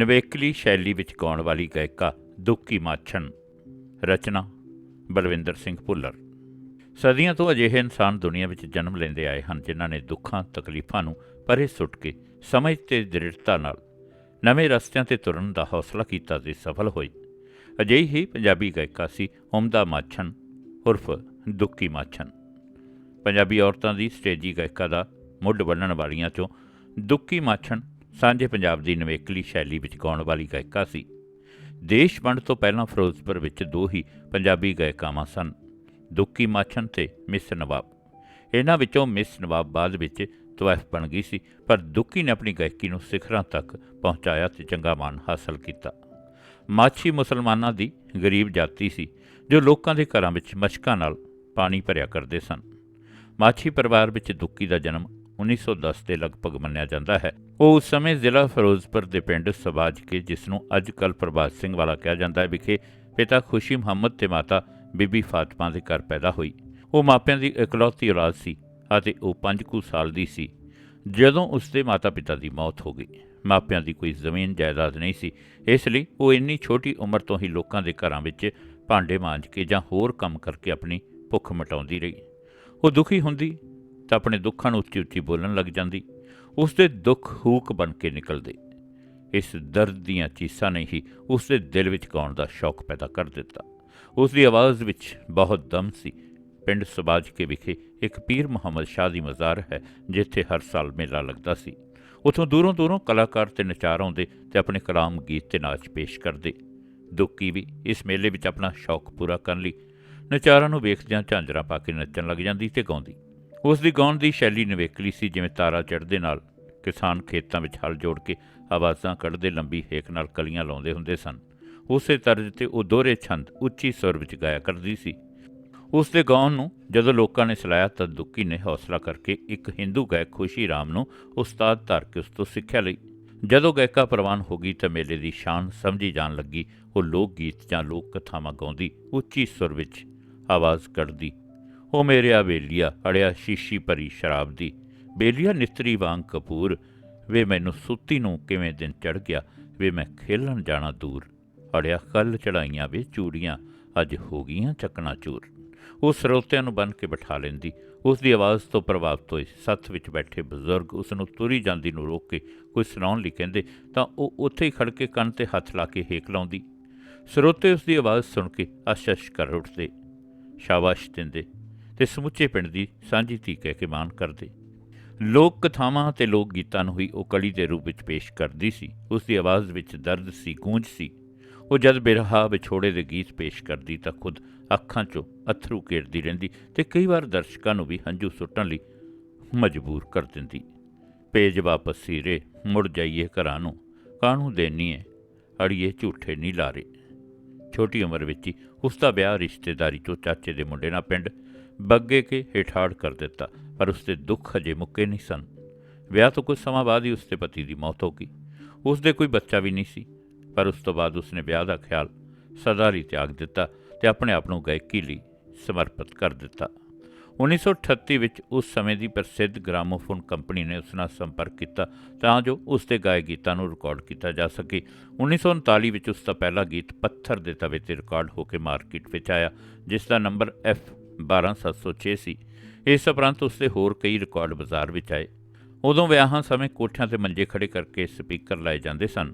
ਨਵੇਕਲੀ ਸ਼ੈਲੀ ਵਿੱਚ ਗਾਉਣ ਵਾਲੀ ਗਾਇਕਾ ਦੁੱਕੀ ਮਾਛਣ। ਰਚਨਾ ਬਲਵਿੰਦਰ ਸਿੰਘ ਭੁੱਲਰ। ਸਦੀਆਂ ਤੋਂ ਅਜਿਹੇ ਇਨਸਾਨ ਦੁਨੀਆ ਵਿੱਚ ਜਨਮ ਲੈਂਦੇ ਆਏ ਹਨ, ਜਿਨ੍ਹਾਂ ਨੇ ਦੁੱਖਾਂ, ਤਕਲੀਫਾਂ ਨੂੰ ਪਰੇ ਸੁੱਟ ਕੇ ਸਮਝ ਤੇ ਦ੍ਰਿੜਤਾ ਨਾਲ ਨਵੇਂ ਰਸਤਿਆਂ ਤੇ ਤੁਰਨ ਦਾ ਹੌਸਲਾ ਕੀਤਾ ਤੇ ਸਫਲ ਹੋਏ। ਅਜਿਹੀ ਹੀ ਪੰਜਾਬੀ ਗਾਇਕਾ ਸੀ ਉਮਦਾ ਮਾਛਣ ਉਰਫ ਦੁੱਕੀ ਮਾਛਨ ਪੰਜਾਬੀ ਔਰਤਾਂ ਦੀ ਸਟੇਜੀ ਗਾਇਕਾ ਦਾ ਮੁੱਢ ਬੰਨਣ ਵਾਲੀਆਂ ਚੋਂ ਦੁੱਕੀ ਮਾਛਣ ਸਾਂਝੇ ਪੰਜਾਬ ਦੀ ਨਵੇਕਲੀ ਸ਼ੈਲੀ ਵਿੱਚ ਗਾਉਣ ਵਾਲੀ ਗਾਇਕਾ ਸੀ। ਦੇਸ਼ ਵੰਡ ਤੋਂ ਪਹਿਲਾਂ ਫਿਰੋਜ਼ਪੁਰ ਵਿੱਚ ਦੋ ਹੀ ਪੰਜਾਬੀ ਗਾਇਕਾਵਾਂ ਸਨ, ਦੁੱਕੀ ਮਾਛਣ ਤੇ ਮਿਸ ਨਵਾਬ। ਇਹਨਾਂ ਵਿੱਚੋਂ ਮਿਸ ਨਵਾਬ ਬਾਅਦ ਵਿੱਚ ਤਵੈਫ ਬਣ ਗਈ ਸੀ, ਪਰ ਦੁੱਕੀ ਨੇ ਆਪਣੀ ਗਾਇਕੀ ਨੂੰ ਸਿਖਰਾਂ ਤੱਕ ਪਹੁੰਚਾਇਆ ਤੇ ਚੰਗਾ ਮਾਣ ਹਾਸਲ ਕੀਤਾ। ਮਾਛੀ ਮੁਸਲਮਾਨਾਂ ਦੀ ਗਰੀਬ ਜਾਤੀ ਸੀ, ਜੋ ਲੋਕਾਂ ਦੇ ਘਰਾਂ ਵਿੱਚ ਮਸ਼ਕਾਂ ਨਾਲ ਪਾਣੀ ਭਰਿਆ ਕਰਦੇ ਸਨ। ਮਾਛੀ ਪਰਿਵਾਰ ਵਿੱਚ ਦੁੱਕੀ ਦਾ ਜਨਮ 1910 ਦੇ ਲਗਭਗ ਮੰਨਿਆ ਜਾਂਦਾ ਹੈ। ਉਹ ਉਸ ਸਮੇਂ ਜ਼ਿਲ੍ਹਾ ਫਿਰੋਜ਼ਪੁਰ ਦੇ ਪਿੰਡ ਸਬਾਜ ਕੇ, ਜਿਸ ਨੂੰ ਅੱਜ ਕੱਲ੍ਹ ਪ੍ਰਭਾਤ ਸਿੰਘ ਵਾਲਾ ਕਿਹਾ ਜਾਂਦਾ ਹੈ, ਵਿਖੇ ਪਿਤਾ ਖੁਸ਼ੀ ਮੁਹੰਮਦ ਤੇ ਮਾਤਾ ਬੀਬੀ ਫਾਤਮਾ ਦੇ ਘਰ ਪੈਦਾ ਹੋਈ। ਉਹ ਮਾਪਿਆਂ ਦੀ ਇਕਲੌਤੀ ਔਲਾਦ ਸੀ ਅਤੇ ਉਹ 5 ਕੁ ਸਾਲ ਦੀ ਸੀ, ਜਦੋਂ ਉਸ ਦੇ ਮਾਤਾ-ਪਿਤਾ ਦੀ ਮੌਤ ਹੋ ਗਈ। ਮਾਪਿਆਂ ਦੀ ਕੋਈ ਜ਼ਮੀਨ ਜਾਇਦਾਦ ਨਹੀਂ ਸੀ, ਇਸ ਲਈ ਉਹ ਇੰਨੀ ਛੋਟੀ ਉਮਰ ਤੋਂ ਹੀ ਲੋਕਾਂ ਦੇ ਘਰਾਂ ਵਿੱਚ ਭਾਂਡੇ ਮਾਂਜ ਕੇ ਜਾਂ ਹੋਰ ਕੰਮ ਕਰਕੇ ਆਪਣੀ ਭੁੱਖ ਮਿਟਾਉਂਦੀ ਰਹੀ। ਉਹ ਦੁਖੀ ਹੁੰਦੀ ਤਾਂ ਆਪਣੇ ਦੁੱਖਾਂ ਨੂੰ ਉੱਚੀ-ਉੱਚੀ ਬੋਲਣ ਲੱਗ ਜਾਂਦੀ। ਉਸ ਦੇ ਦੁੱਖ ਹੂਕ ਬਣ ਕੇ ਨਿਕਲਦੇ। ਇਸ ਦਰਦ ਦੀਆਂ ਚੀਸਾਂ ਨੇ ਹੀ ਉਸ ਦੇ ਦਿਲ ਵਿੱਚ ਗਾਉਣ ਦਾ ਸ਼ੌਕ ਪੈਦਾ ਕਰ ਦਿੱਤਾ। ਉਸ ਦੀ ਆਵਾਜ਼ ਵਿੱਚ ਬਹੁਤ ਦਮ ਸੀ। ਪਿੰਡ ਸਬਾਜ ਕੇ ਵਿਖੇ ਇੱਕ ਪੀਰ ਮੁਹੰਮਦ ਸ਼ਾਹ ਦੀ ਮਜ਼ਾਰ ਹੈ, ਜਿੱਥੇ ਹਰ ਸਾਲ ਮੇਲਾ ਲੱਗਦਾ ਸੀ। ਉਥੋਂ ਦੂਰੋਂ ਦੂਰੋਂ ਕਲਾਕਾਰ ਤੇ ਨਚਾਰ ਆਉਂਦੇ ਤੇ ਆਪਣੇ ਕਲਾਮ ਗੀਤ ਤੇ ਨਾਚ ਪੇਸ਼ ਕਰਦੇ। ਦੁੱਕੀ ਵੀ ਇਸ ਮੇਲੇ ਵਿੱਚ ਆਪਣਾ ਸ਼ੌਕ ਪੂਰਾ ਕਰਨ ਲਈ ਨਚਾਰਾਂ ਨੂੰ ਵੇਖਦਿਆਂ ਝਾਂਜਰਾਂ ਪਾ ਕੇ ਨੱਚਣ ਲੱਗ ਜਾਂਦੀ ਤੇ ਗਾਉਂਦੀ। ਉਸ ਦੀ ਗਾਉਣ ਦੀ ਸ਼ੈਲੀ ਨਿਵੇਕਲੀ ਸੀ, ਜਿਵੇਂ ਤਾਰਾ ਚੜ੍ਹਦੇ ਨਾਲ ਕਿਸਾਨ ਖੇਤਾਂ ਵਿੱਚ ਹਲ ਜੋੜ ਕੇ ਆਵਾਜ਼ਾਂ ਕੱਢਦੇ ਲੰਬੀ ਹੇਕ ਨਾਲ ਕਲੀਆਂ ਲਾਉਂਦੇ ਹੁੰਦੇ ਸਨ। ਉਸੇ ਤਰਜ਼ ਤੇ ਉਹ ਦੋਹਰੇ ਛੰਦ ਉੱਚੀ ਸੁਰ ਵਿੱਚ ਗਾਇਆ ਕਰਦੀ ਸੀ। ਉਸ ਦੇ ਗਾਉਣ ਨੂੰ ਜਦੋਂ ਲੋਕਾਂ ਨੇ ਸਲਾਹਿਆ ਤਾਂ ਦੁੱਕੀ ਨੇ ਹੌਸਲਾ ਕਰਕੇ ਇੱਕ ਹਿੰਦੂ ਗਾਇਕ ਖੁਸ਼ੀ ਰਾਮ ਨੂੰ ਉਸਤਾਦ ਧਾਰ ਕੇ ਉਸ ਤੋਂ ਸਿੱਖਿਆ ਲਈ। ਜਦੋਂ ਗਾਇਕਾ ਪ੍ਰਵਾਨ ਹੋ ਗਈ ਤਾਂ ਮੇਲੇ ਦੀ ਸ਼ਾਨ ਸਮਝੀ ਜਾਣ ਲੱਗੀ। ਉਹ ਲੋਕ ਗੀਤ ਜਾਂ ਲੋਕ ਕਥਾਵਾਂ ਗਾਉਂਦੀ ਉੱਚੀ ਸੁਰ ਵਿੱਚ ਆਵਾਜ਼ ਕੱਢਦੀ ਉਹ ਮੇਰਿਆ ਬੇਲੀਆ ਅੜਿਆ ਸ਼ੀਸ਼ੀ ਭਰੀ ਸ਼ਰਾਬ ਦੀ। ਬੇਲੀਆ ਨਿਸਤਰੀ ਵਾਂਗ ਕਪੂਰ, ਵੇ ਮੈਨੂੰ ਸੁੱਤੀ ਨੂੰ ਕਿਵੇਂ ਦਿਨ ਚੜ ਗਿਆ, ਵੇ ਮੈਂ ਖੇਲਣ ਜਾਣਾ ਦੂਰ। ਅੜਿਆ ਕੱਲ ਚੜਾਈਆਂ ਵੇ ਚੂੜੀਆਂ, ਅੱਜ ਹੋ ਗਈਆਂ ਚੱਕਣਾ ਚੂਰ। ਉਹ ਸਰੋਤਿਆਂ ਨੂੰ ਬੰਨ ਕੇ ਬਿਠਾ ਲੈਂਦੀ। ਉਸ ਦੀ ਆਵਾਜ਼ ਤੋਂ ਪ੍ਰਭਾਵਿਤ ਹੋਏ ਸੱਥ ਵਿੱਚ ਬੈਠੇ ਬਜ਼ੁਰਗ ਉਸ ਨੂੰ ਤੁਰੀ ਜਾਂਦੀ ਨੂੰ ਰੋਕ ਕੇ ਕੋਈ ਸੁਣਾਉਣ ਲਈ ਕਹਿੰਦੇ, ਤਾਂ ਉਹ ਉੱਥੇ ਹੀ ਖੜ ਕੇ ਕੰਨ ਤੇ ਹੱਥ ਲਾ ਕੇ ਹੇਕ ਲਾਉਂਦੀ? ਸਰੋਤੇ ਉਸ ਦੀ ਆਵਾਜ਼ ਸੁਣ ਕੇ ਅਸ਼ਸ਼ ਕਰ ਉੱਠਦੇ, ਸ਼ਾਬਾਸ਼ ਦਿੰਦੇ। ਤੇ ਸਮੁੱਚੇ ਪਿੰਡ ਦੀ ਸਾਂਝੀ ਧੀ ਕਹਿ ਕੇ ਮਾਣ ਕਰਦੇ। ਲੋਕ ਕਥਾਵਾਂ ਤੇ ਲੋਕ ਗੀਤਾਂ ਨੂੰ ਹੀ ਉਹ ਕਲੀ ਦੇ ਰੂਪ ਵਿੱਚ ਪੇਸ਼ ਕਰਦੀ ਸੀ। ਉਸ ਦੀ ਆਵਾਜ਼ ਵਿੱਚ ਦਰਦ ਸੀ, ਗੂੰਜ ਸੀ। ਉਹ ਜਦ ਬਿਰਹਾ ਵਿਛੋੜੇ ਦੇ ਗੀਤ ਪੇਸ਼ ਕਰਦੀ ਤਾਂ ਖੁਦ ਅੱਖਾਂ 'ਚੋਂ ਅਥਰੂ ਘੇਰਦੀ ਰਹਿੰਦੀ ਤੇ ਕਈ ਵਾਰ ਦਰਸ਼ਕਾਂ ਨੂੰ ਵੀ ਹੰਝੂ ਸੁੱਟਣ ਲਈ ਮਜਬੂਰ ਕਰ ਦਿੰਦੀ। ਪੇਜ ਵਾਪਸ ਸੀਰੇ, ਮੁੜ ਜਾਈਏ ਘਰਾਂ ਨੂੰ ਕਾਹਨੂੰ ਦੇਣੀ ਹੈ ਅੜੀਏ ਝੂਠੇ ਨਹੀਂ ਲਾਰੇ। ਛੋਟੀ ਉਮਰ ਵਿੱਚ ਹੀ ਉਸ ਦਾ ਵਿਆਹ ਰਿਸ਼ਤੇਦਾਰੀ ਚੋਂ ਚਾਚੇ ਦੇ ਮੁੰਡੇ ਨਾਲ ਪਿੰਡ ਬੱਗੇ ਕੇ ਹੇਠਾੜ ਕਰ ਦਿੱਤਾ, ਪਰ ਉਸਦੇ ਦੁੱਖ ਹਜੇ ਮੁੱਕੇ ਨਹੀਂ ਸਨ। ਵਿਆਹ ਤੋਂ ਕੁਝ ਸਮਾਂ ਬਾਅਦ ਹੀ ਉਸਦੇ ਪਤੀ ਦੀ ਮੌਤ ਹੋ ਗਈ। ਉਸਦੇ ਕੋਈ ਬੱਚਾ ਵੀ ਨਹੀਂ ਸੀ, ਪਰ ਉਸ ਤੋਂ ਬਾਅਦ ਉਸਨੇ ਵਿਆਹ ਦਾ ਖਿਆਲ ਸਦਾ ਲਈ ਤਿਆਗ ਦਿੱਤਾ ਤੇ ਆਪਣੇ ਆਪ ਨੂੰ ਗਾਇਕੀ ਲਈ ਸਮਰਪਿਤ ਕਰ ਦਿੱਤਾ। 1938 ਵਿੱਚ ਉਸ ਸਮੇਂ ਦੀ ਪ੍ਰਸਿੱਧ ਗ੍ਰਾਮੋਫੋਨ ਕੰਪਨੀ ਨੇ ਉਸ ਨਾਲ ਸੰਪਰਕ ਕੀਤਾ ਤਾਂ ਜੋ ਉਸ ਦੇ ਗਾਏ ਗੀਤਾਂ ਨੂੰ ਰਿਕਾਰਡ ਕੀਤਾ ਜਾ ਸਕੇ। 1939 ਵਿੱਚ ਉਸ ਦਾ ਪਹਿਲਾ ਗੀਤ ਪੱਥਰ ਦੇ ਤਵੇ ਤੇ ਰਿਕਾਰਡ ਹੋ ਕੇ ਮਾਰਕੀਟ ਵਿੱਚ ਆਇਆ, ਜਿਸ ਦਾ ਨੰਬਰ F 12706 ਸੀ ਇਸ ਉਪਰੰਤ ਉਸ ਦੇ ਹੋਰ ਕਈ ਰਿਕਾਰਡ ਬਾਜ਼ਾਰ ਵਿੱਚ ਆਏ। ਉਦੋਂ ਵਿਆਹਾਂ ਸਮੇਂ ਕੋਠਿਆਂ ਤੇ ਮੰਜੇ ਖੜੇ ਕਰਕੇ ਸਪੀਕਰ ਲਾਏ ਜਾਂਦੇ ਸਨ।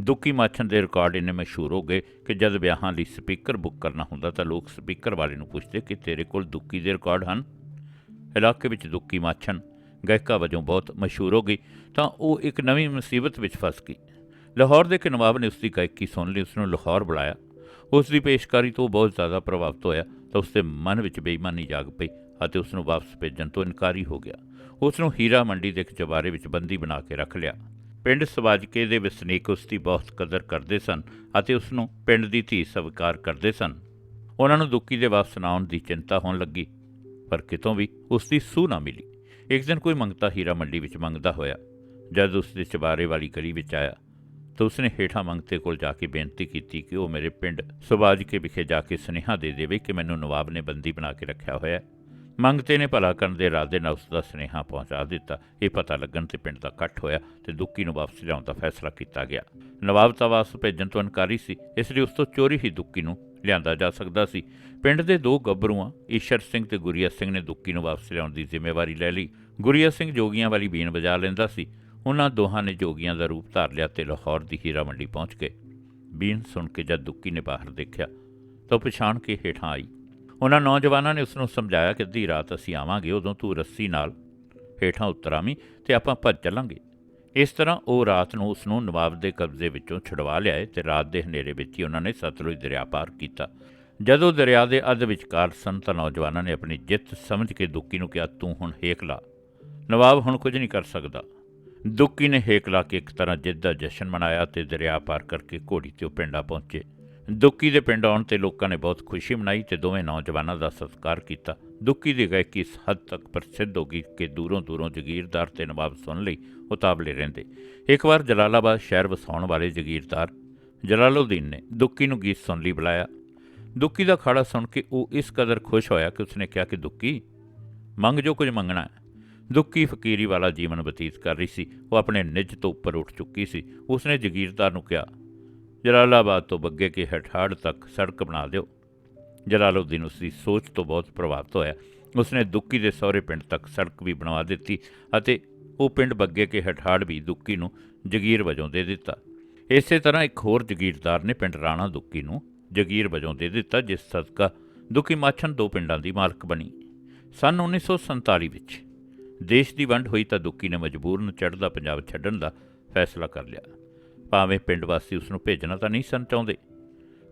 ਦੁੱਕੀ ਮਾਛਣ ਦੇ ਰਿਕਾਰਡ ਇੰਨੇ ਮਸ਼ਹੂਰ ਹੋ ਗਏ ਕਿ ਜਦ ਵਿਆਹਾਂ ਲਈ ਸਪੀਕਰ ਬੁੱਕ ਕਰਨਾ ਹੁੰਦਾ ਤਾਂ ਲੋਕ ਸਪੀਕਰ ਵਾਲੇ ਨੂੰ ਪੁੱਛਦੇ ਕਿ ਤੇਰੇ ਕੋਲ ਦੁੱਕੀ ਦੇ ਰਿਕਾਰਡ ਹਨ? ਇਲਾਕੇ ਵਿੱਚ ਦੁੱਕੀ ਮਾਛਣ ਗਾਇਕਾ ਵਜੋਂ ਬਹੁਤ ਮਸ਼ਹੂਰ ਹੋ ਗਈ ਤਾਂ ਉਹ ਇੱਕ ਨਵੀਂ ਮੁਸੀਬਤ ਵਿੱਚ ਫਸ ਗਈ। ਲਾਹੌਰ ਦੇ ਇੱਕ ਨਵਾਬ ਨੇ ਉਸ ਦੀ ਗਾਇਕੀ ਸੁਣ ਲਈ ਉਸ ਨੂੰ ਲਾਹੌਰ ਬੁਲਾਇਆ। ਉਸ ਦੀ ਪੇਸ਼ਕਾਰੀ ਤੋਂ ਬਹੁਤ ਜ਼ਿਆਦਾ ਪ੍ਰਭਾਵਿਤ ਹੋਇਆ ਤਾਂ ਉਸ ਦੇ ਮਨ ਵਿੱਚ ਬੇਈਮਾਨੀ ਜਾਗ ਪਈ ਅਤੇ ਉਸ ਨੂੰ ਵਾਪਸ ਭੇਜਣ ਤੋਂ ਇਨਕਾਰੀ ਹੋ ਗਿਆ। ਉਸ ਨੂੰ ਹੀਰਾ ਮੰਡੀ ਦੇ ਇੱਕ ਚਬਾਰੇ ਵਿੱਚ ਬੰਦੀ ਬਣਾ ਕੇ ਰੱਖ ਲਿਆ। ਪਿੰਡ ਸਵਾਜਕੇ ਦੇ ਵਸਨੀਕ ਉਸ ਦੀ ਬਹੁਤ ਕਦਰ ਕਰਦੇ ਸਨ ਅਤੇ ਉਸ ਨੂੰ ਪਿੰਡ ਦੀ ਧੀ ਸਵੀਕਾਰ ਕਰਦੇ ਸਨ। ਉਹਨਾਂ ਨੂੰ ਦੁੱਕੀ ਦੇ ਵਾਪਸ ਨਾ ਆਉਣ ਦੀ ਚਿੰਤਾ ਹੋਣ ਲੱਗੀ, ਪਰ ਕਿਤੋਂ ਵੀ ਉਸ ਦੀ ਸੂਹ ਨਾ ਮਿਲੀ। ਇੱਕ ਦਿਨ ਕੋਈ ਮੰਗਤਾ ਹੀਰਾ ਮੰਡੀ ਵਿੱਚ ਮੰਗਦਾ ਹੋਇਆ। ਜਦ ਉਸ ਦੇ ਚਬਾਰੇ ਵਾਲੀ ਗਲੀ ਵਿੱਚ ਆਇਆ ਤਾਂ ਉਸਨੇ ਹੇਠਾਂ ਮੰਗਤੇ ਕੋਲ ਜਾ ਕੇ ਬੇਨਤੀ ਕੀਤੀ ਕਿ ਉਹ ਮੇਰੇ ਪਿੰਡ ਸੁਬਾਜਕੇ ਵਿਖੇ ਜਾ ਕੇ ਸੁਨੇਹਾ ਦੇ ਦੇਵੇ ਕਿ ਮੈਨੂੰ ਨਵਾਬ ਨੇ ਬੰਦੀ ਬਣਾ ਕੇ ਰੱਖਿਆ ਹੋਇਆ ਮੰਗਤੇ ਨੇ ਭਲਾ ਕਰਨ ਦੇ ਇਰਾਦੇ ਨਾਲ ਉਸ ਦਾ ਸੁਨੇਹਾ ਪਹੁੰਚਾ ਦਿੱਤਾ। ਇਹ ਪਤਾ ਲੱਗਣ ਤੇ ਪਿੰਡ ਦਾ ਇਕੱਠ ਹੋਇਆ ਤੇ ਦੁੱਕੀ ਨੂੰ ਵਾਪਸ ਲਿਆਉਣ ਦਾ ਫੈਸਲਾ ਕੀਤਾ ਗਿਆ। ਨਵਾਬ ਤਾਂ ਵਾਪਸ ਭੇਜਣ ਤੋਂ ਇਨਕਾਰੀ ਸੀ, ਇਸ ਲਈ ਉਸ ਤੋਂ ਚੋਰੀ ਹੀ ਦੁੱਕੀ ਨੂੰ ਲਿਆਂਦਾ ਜਾ ਸਕਦਾ ਸੀ। ਪਿੰਡ ਦੇ ਦੋ ਗੱਭਰੂਆਂ, ਈਸ਼ਰ ਸਿੰਘ ਤੇ ਗੁਰੀਆ ਸਿੰਘ ਨੇ ਦੁੱਕੀ ਨੂੰ ਵਾਪਸ ਲਿਆਉਣ ਦੀ ਜ਼ਿੰਮੇਵਾਰੀ ਲੈ ਲਈ। ਗੁਰੀਆ ਸਿੰਘ ਜੋਗੀਆਂ ਵਾਲੀ ਬੀਨ ਵਜਾ ਲੈਂਦਾ ਸੀ। ਉਹਨਾਂ ਦੋਹਾਂ ਨੇ ਜੋਗੀਆਂ ਦਾ ਰੂਪ ਧਾਰ ਲਿਆ ਤੇ ਲਾਹੌਰ ਦੀ ਹੀਰਾ ਮੰਡੀ ਪਹੁੰਚ ਗਏ। ਬੀਨ ਸੁਣ ਕੇ ਜਦ ਦੁੱਕੀ ਨੇ ਬਾਹਰ ਦੇਖਿਆ, ਤਾਂ ਉਹ ਪਛਾਣ ਕੇ ਹੇਠਾਂ ਆਈ। ਉਹਨਾਂ ਨੌਜਵਾਨਾਂ ਨੇ ਉਸ ਨੂੰ ਸਮਝਾਇਆ ਕਿ ਅੱਧੀ ਰਾਤ ਅਸੀਂ ਆਵਾਂਗੇ, ਉਦੋਂ ਤੂੰ ਰੱਸੀ ਨਾਲ ਹੇਠਾਂ ਉਤਰ ਆਵੀਂ ਤੇ ਆਪਾਂ ਭੱਜ ਚੱਲਾਂਗੇ। ਇਸ ਤਰ੍ਹਾਂ ਉਹ ਰਾਤ ਨੂੰ ਉਸ ਨੂੰ ਨਵਾਬ ਦੇ ਕਬਜ਼ੇ ਵਿੱਚੋਂ ਛੁਡਵਾ ਲਿਆਏ ਤੇ ਰਾਤ ਦੇ ਹਨੇਰੇ ਵਿੱਚ ਹੀ ਉਹਨਾਂ ਨੇ ਸਤਲੁਜ ਦਰਿਆ ਪਾਰ ਕੀਤਾ। ਜਦੋਂ ਦਰਿਆ ਦੇ ਅੱਧ ਵਿਚਕਾਰ ਸਨ ਤਾਂ ਨੌਜਵਾਨਾਂ ਨੇ ਆਪਣੀ ਜਿੱਤ ਸਮਝ ਕੇ ਦੁੱਕੀ ਨੂੰ ਕਿਹਾ, ਤੂੰ ਹੁਣ ਹੇਕ ਲਾ। ਨਵਾਬ ਹੁਣ ਕੁਝ ਨਹੀਂ ਕਰ ਸਕਦਾ। ਦੁੱਕੀ ਨੇ ਹੇਕ ਲਾ ਕੇ ਇੱਕ ਤਰ੍ਹਾਂ ਜਿੱਦ ਦਾ ਜਸ਼ਨ ਮਨਾਇਆ ਤੇ ਦਰਿਆ ਪਾਰ ਕਰਕੇ ਘੋੜੀ ਤੇ ਉਹ ਪਿੰਡਾਂ ਪਹੁੰਚੇ। ਦੁੱਕੀ ਦੇ ਪਿੰਡ ਆਉਣ ਤੇ ਲੋਕਾਂ ਨੇ ਬਹੁਤ ਖੁਸ਼ੀ ਮਨਾਈ ਤੇ ਦੋਵੇਂ ਨੌਜਵਾਨਾਂ ਦਾ ਸਤਿਕਾਰ ਕੀਤਾ। ਦੁੱਕੀ ਦੀ ਗਾਇਕੀ ਇਸ ਹੱਦ ਤੱਕ ਪ੍ਰਸਿੱਧ ਹੋ ਗਈ ਕਿ ਦੂਰੋਂ ਦੂਰੋਂ ਜਗੀਰਦਾਰ ਤੇ ਨਵਾਬ ਸੁਣ ਲਈ ਉਤਾਵਲੇ ਰਹਿੰਦੇ। ਇੱਕ ਵਾਰ ਜਲਾਲਾਬਾਦ ਸ਼ਹਿਰ ਵਸਾਉਣ ਵਾਲੇ ਜਗੀਰਦਾਰ ਜਲਾਲਉਦੀਨ ਨੇ ਦੁੱਕੀ ਨੂੰ ਗੀਤ ਸੁਣ ਲਈ ਬੁਲਾਇਆ। ਦੁੱਕੀ ਦਾ ਖਾੜਾ ਸੁਣ ਕੇ ਉਹ ਇਸ ਕਦਰ ਖੁਸ਼ ਹੋਇਆ ਕਿ ਉਸਨੇ ਕਿਹਾ ਕਿ, ਦੁੱਕੀ, ਮੰਗ ਜੋ ਕੁਝ ਮੰਗਣਾ ਹੈ। ਦੁੱਕੀ ਫਕੀਰੀ ਵਾਲਾ ਜੀਵਨ ਬਤੀਤ ਕਰ ਰਹੀ ਸੀ। ਉਹ ਆਪਣੇ ਨਿੱਜ ਤੋਂ ਉੱਪਰ ਉੱਠ ਚੁੱਕੀ ਸੀ। ਉਸਨੇ ਜਗੀਰਦਾਰ ਨੂੰ ਕਿਹਾ, ਜਲਾਲਾਬਾਦ ਤੋਂ ਬੱਗੇ ਕੇ ਹਠਾੜ ਤੱਕ ਸੜਕ ਬਣਾ ਦਿਓ। ਜਲਾਲਉਦੀਨ ਉਸ ਦੀ ਸੋਚ ਤੋਂ ਬਹੁਤ ਪ੍ਰਭਾਵਿਤ ਹੋਇਆ। ਉਸਨੇ ਦੁੱਕੀ ਦੇ ਸਹੁਰੇ ਪਿੰਡ ਤੱਕ ਸੜਕ ਵੀ ਬਣਵਾ ਦਿੱਤੀ ਅਤੇ ਉਹ ਪਿੰਡ ਬੱਗੇ ਕੇ ਹਠਾੜ ਵੀ ਦੁੱਕੀ ਨੂੰ ਜਗੀਰ ਵਜੋਂ ਦੇ ਦਿੱਤਾ। ਇਸੇ ਤਰ੍ਹਾਂ ਇੱਕ ਹੋਰ ਜਗੀਰਦਾਰ ਨੇ ਪਿੰਡ ਰਾਣਾ ਦੁੱਕੀ ਨੂੰ ਜਗੀਰ ਵਜੋਂ ਦੇ ਦਿੱਤਾ, ਜਿਸ ਸਦਕਾ ਦੁੱਕੀ ਮਾਛਨ ਦੋ ਪਿੰਡਾਂ ਦੀ ਮਾਲਕ ਬਣੀ। ਸਨ 1947 ਵਿੱਚ ਦੇਸ਼ ਦੀ ਵੰਡ ਹੋਈ ਤਾਂ ਦੁੱਕੀ ਨੇ ਮਜਬੂਰਨ ਚੜ੍ਹਦਾ ਪੰਜਾਬ ਛੱਡਣ ਦਾ ਫੈਸਲਾ ਕਰ ਲਿਆ। ਭਾਵੇਂ ਪਿੰਡ ਵਾਸੀ ਉਸ ਨੂੰ ਭੇਜਣਾ ਤਾਂ ਨਹੀਂ ਸਨ ਚਾਹੁੰਦੇ,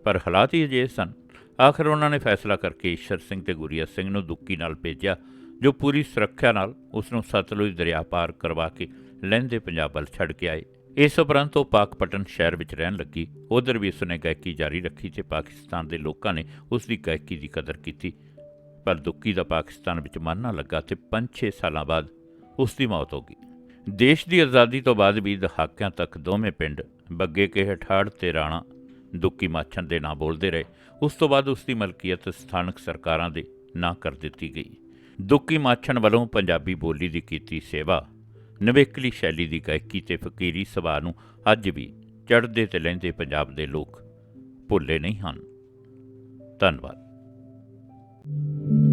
ਪਰ ਹਾਲਾਤ ਹੀ ਅਜਿਹੇ ਸਨ। ਆਖਰ ਉਹਨਾਂ ਨੇ ਫੈਸਲਾ ਕਰਕੇ ਈਸ਼ਰ ਸਿੰਘ ਤੇ ਗੁਰੀਆ ਸਿੰਘ ਨੂੰ ਦੁੱਕੀ ਨਾਲ ਭੇਜਿਆ, ਜੋ ਪੂਰੀ ਸੁਰੱਖਿਆ ਨਾਲ ਉਸ ਨੂੰ ਸਤਲੁਜ ਦਰਿਆ ਪਾਰ ਕਰਵਾ ਕੇ ਲਹਿੰਦੇ ਪੰਜਾਬ ਵੱਲ ਛੱਡ ਕੇ ਆਏ। ਇਸ ਉਪਰੰਤ ਉਹ ਪਾਕਪਟਨ ਸ਼ਹਿਰ ਵਿੱਚ ਰਹਿਣ ਲੱਗੀ। ਉਧਰ ਵੀ ਉਸਨੇ ਗਾਇਕੀ ਜਾਰੀ ਰੱਖੀ ਤੇ ਪਾਕਿਸਤਾਨ ਦੇ ਲੋਕਾਂ ਨੇ ਉਸ ਦੀ ਗਾਇਕੀ ਦੀ ਕਦਰ ਕੀਤੀ। ਪਰ ਦੁੱਕੀ ਦਾ ਪਾਕਿਸਤਾਨ ਵਿੱਚ ਮਨ ਨਾ ਲੱਗਾ ਤੇ 5-6 ਸਾਲਾਂ ਬਾਅਦ ਉਸ ਦੀ ਮੌਤ ਹੋ ਗਈ। ਦੇਸ਼ ਦੀ ਆਜ਼ਾਦੀ ਤੋਂ ਬਾਅਦ ਵੀ ਦਹਾਕਿਆਂ ਤੱਕ ਦੋਵੇਂ ਪਿੰਡ ਬੱਗੇ ਕੇ ਹਠਾੜ ਤੇ ਰਾਣਾ ਦੁੱਕੀ ਮਾਛਨ ਦੇ ਨਾਂ ਬੋਲਦੇ ਰਹੇ। ਉਸ ਤੋਂ ਬਾਅਦ ਉਸ ਦੀ ਮਲਕੀਅਤ ਸਥਾਨਕ ਸਰਕਾਰਾਂ ਦੇ ਨਾਂ ਕਰ ਦਿੱਤੀ ਗਈ। ਦੁੱਕੀ ਮਾਛਣ ਵੱਲੋਂ ਪੰਜਾਬੀ ਬੋਲੀ ਦੀ ਕੀਤੀ ਸੇਵਾ, ਨਵੇਕਲੀ ਸ਼ੈਲੀ ਦੀ ਗਾਇਕੀ ਤੇ ਫਕੀਰੀ ਸੁਭਾਅ ਨੂੰ ਅੱਜ ਵੀ ਚੜ੍ਹਦੇ ਤੇ ਲਹਿੰਦੇ ਪੰਜਾਬ ਦੇ ਲੋਕ ਭੁੱਲੇ ਨਹੀਂ ਹਨ। ਧੰਨਵਾਦ। Thank you.